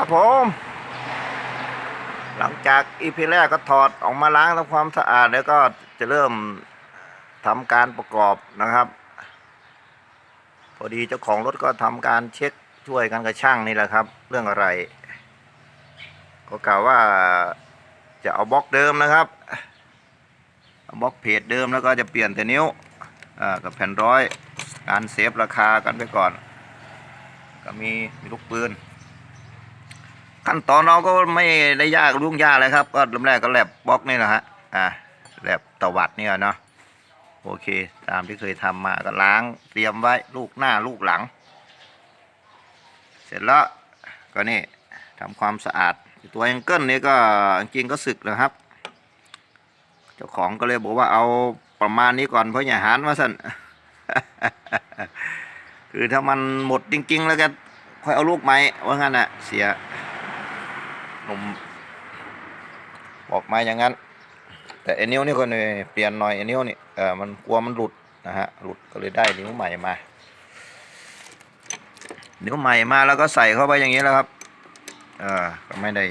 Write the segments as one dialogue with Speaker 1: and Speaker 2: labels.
Speaker 1: ครับผม หลังจากอีพีแรกก็ถอดออกมาล้างทำความสะอาดแล้วก็จะเริ่มทำการประกอบนะครับ พอดีเจ้าของรถก็ทำการเช็คช่วยกันกับช่างนี่แหละครับ เรื่องอะไร ก็กล่าวว่าจะเอาบล็อกเดิมนะครับบล็อกเพจเดิมแล้วก็จะเปลี่ยนแต่นิ้วกับแผ่นร้อยการเซฟราคากันไปก่อน ก็มีมีลูกปืน ขั้นตอนเราก็ไม่ได้ยากรุ่งยากเลยครับ ก็เริ่มแรกก็แลบบล็อกนี่แหละฮะอ่าแลบตวัดเนี่ยเนาะโอเค ตามที่เคยทำมาก็ล้างเตรียมไว้ลูกหน้าลูกหลัง เสร็จแล้วก็นี่ทำความสะอาด ตัวแองเกิลนี่ก็จริงก็สึกนะครับ เจ้าของก็เลยบอกว่าเอาประมาณนี้ก่อนเพราะอย่าหารมาสั่นคือถ้ามันหมดจริง ๆ แล้วก็ค่อยเอาลูกใหม่ว่างั้นน่ะเสีย หนุ่มบอกมาอย่างนั้น แต่ไอ้นิ้วนี่ก็เนี่ยเปลี่ยนหน่อยไอ้นิ้วนี่เออมันกลัวมันหลุดนะฮะหลุดก็เลยได้นิ้วใหม่มา นิ้วใหม่มาแล้วก็ใส่เข้าไปอย่างนี้แล้วครับเออก็ไม่ได้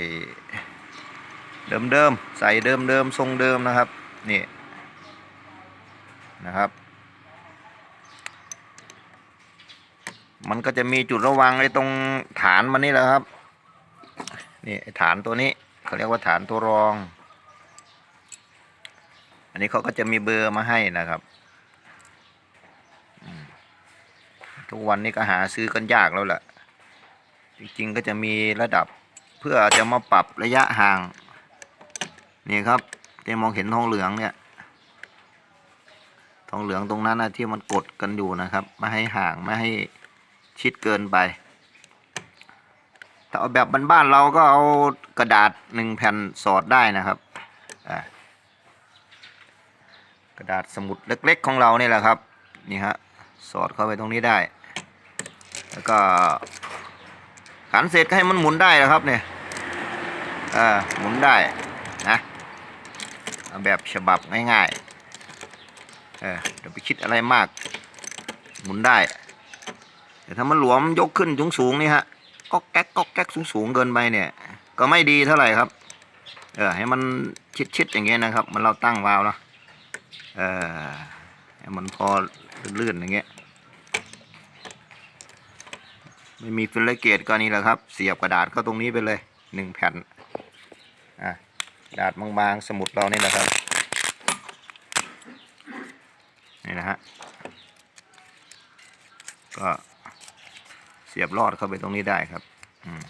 Speaker 1: เดิมเดิมใส่เดิมเดิมทรงเดิมนะครับนี่นะครับ มันก็จะมีจุดระวังไอ้ตรงฐานมันนี่แหละครับ นี่ฐานตัวนี้เขาเรียกว่าฐานตัวรอง อันนี้เขาก็จะมีเบอร์มาให้นะครับ ทุกวันนี้ก็หาซื้อกันยากแล้วแหละจริงๆก็จะมีระดับเพื่อจะมาปรับระยะห่าง นี่ครับที่มองเห็นทองเหลืองเนี่ยทองเหลืองตรงนั้นนะที่มันกดกันอยู่นะครับ ไม่ให้ห่างไม่ให้ชิดเกินไปาเอาแบบบ้านๆเราก็เอากระดาษหนึ่งแผ่นสอดได้นะครับกระดาษสมุดเล็ก ๆ ของเราเนี่แหละครับนี่ฮะสอดเข้าไปตรงนี้ได้ แล้วก็ขันเสร็จให้มันหมุนได้นะครับเนี่ยอ่าหมุนได้นะแบบฉบับง่ายๆเออเดี๋ยวไปคิดอะไรมาก หมุนได้แต่ถ้ามันหลวมยกขึ้นสูงสูงๆนี่ฮะ ก็แก๊กก็แก๊กสูงสูงๆเกินไปเนี่ย ก็ไม่ดีเท่าไหร่ครับ เออให้มันชิดๆอย่างเงี้ยนะครับ มันเราตั้งวาล์วเนาะเออให้มันพอลื่นๆอย่างเงี้ยไม่มีฟิลเลเกตก็นี่แหละครับ เสียบกระดาษก็ตรงนี้ไปเลยหนึ่งแผ่นอะกระดาษบางๆสมุดเรานี่แหละครับนี่นะฮะก็ สียบลอดเข้าไปตรงนี้ได้ครับอืม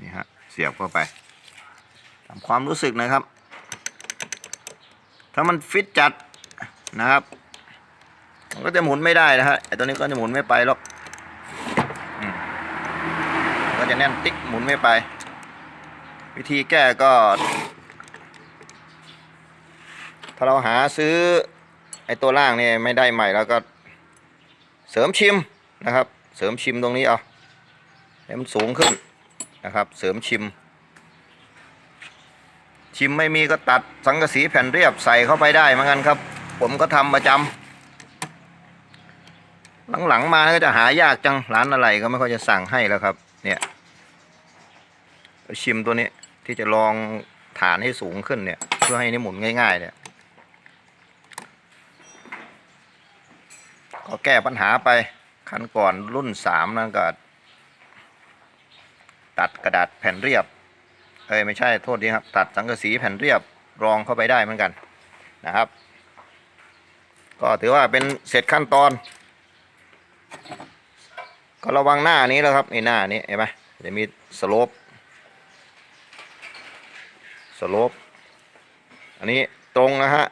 Speaker 1: นี่ฮะเสียบเข้าไปทำความรู้สึกนะครับ ถ้ามันฟิตจัดนะครับ มันก็จะหมุนไม่ได้นะฮะไอ้ตัวนี้ก็จะหมุนไม่ไปหรอกมก็จะแน่นติ๊กหมุนไม่ไป วิธีแก้ก็ ถ้าเราหาซื้อไอ้ตัวล่างนี่ไม่ได้ใหม่แล้วก็ เสริมชิมนะครับ เสริมชิมตรงนี้เอาให้มันสูงขึ้นนะครับ เสริมชิม ชิมไม่มีก็ตัดสังกะสีแผ่นเรียบใส่เข้าไปได้เหมือนกันครับ ผมก็ทำประจำหลังๆมาก็จะหายากจังร้านอะไรก็ไม่ค่อยจะสั่งให้แล้วครับ เนี่ยชิมตัวนี้ที่จะลองฐานให้สูงขึ้นเนี่ย เพื่อให้นี่หมุนง่าย ๆ เนี่ย ก็แก้ปัญหาไปคันก่อนรุ่นสามนั่นก็ตัดกระดาษแผ่นเรียบ เอ้ยไม่ใช่โทษดีครับ ตัดสังกะสีแผ่นเรียบรองเข้าไปได้เหมือนกันนะครับ ก็ถือว่าเป็นเสร็จขั้นตอน ก็ระวังหน้านี้แล้วครับนี่หน้านี้เห็นไหมจะมีสโลปสโลปอันนี้ตรงนะฮะ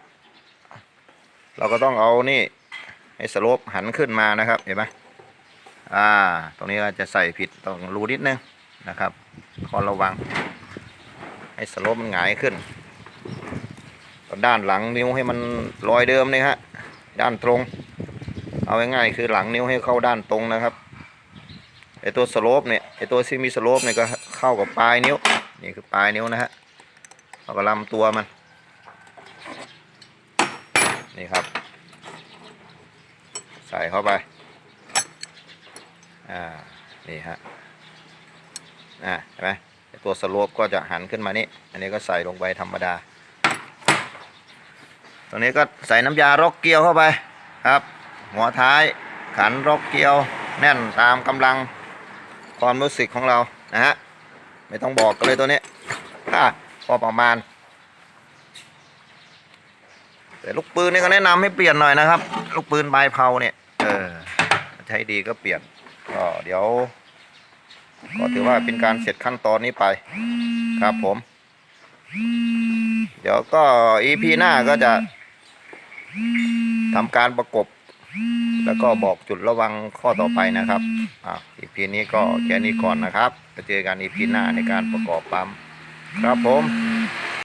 Speaker 1: เราก็ต้องเอานี่ ให้สโลปหันขึ้นมานะครับเห็นไหมอ่า ตรงนี้ก็จะใส่ผิดต้องรูนิดนึงนะครับขอระวัง ให้สโลปมันหงายขึ้น ด้านหลังนิ้วให้มันรอยเดิมนี่ฮะด้านตรง เอาง่ายๆคือหลังนิ้วให้เข้าด้านตรงนะครับไอตัวสโลปเนี่ยไอตัวที่มีสโลปเนี่ยก็เข้ากับปลายนิ้วนี่คือปลายนิ้วนะฮะเอากับลำตัวมันครับ ใส่เข้าไป อ่า นี่ฮะ อ่าเห็นไหมตัวสโลปก็จะหันขึ้นมานี่ อันนี้ก็ใส่ลงไปธรรมดา ตรงนี้ก็ใส่น้ำยารอกเกลียวเข้าไปครับ หัวท้ายขันรอกเกลียวแน่นตามกำลังความรู้สึกของเรานะฮะ ไม่ต้องบอกกันเลยตัวนี้อะพอประมาณ แต่ลูกปืนนี่ก็แนะนำให้เปลี่ยนหน่อยนะครับ ลูกปืนใบเพาเนี่ยเออใช้ดีก็เปลี่ยนก็เดี๋ยวก็ถือว่าเป็นการเสร็จขั้นตอนนี้ไปครับผม เดี๋ยวก็ EP หน้าก็จะทำการประกบ แล้วก็บอกจุดระวังข้อต่อไปนะครับอ่า EP นี้ก็แค่นี้ก่อนนะครับไปเจอกัน EP หน้าในการประกอบปั๊มครับผม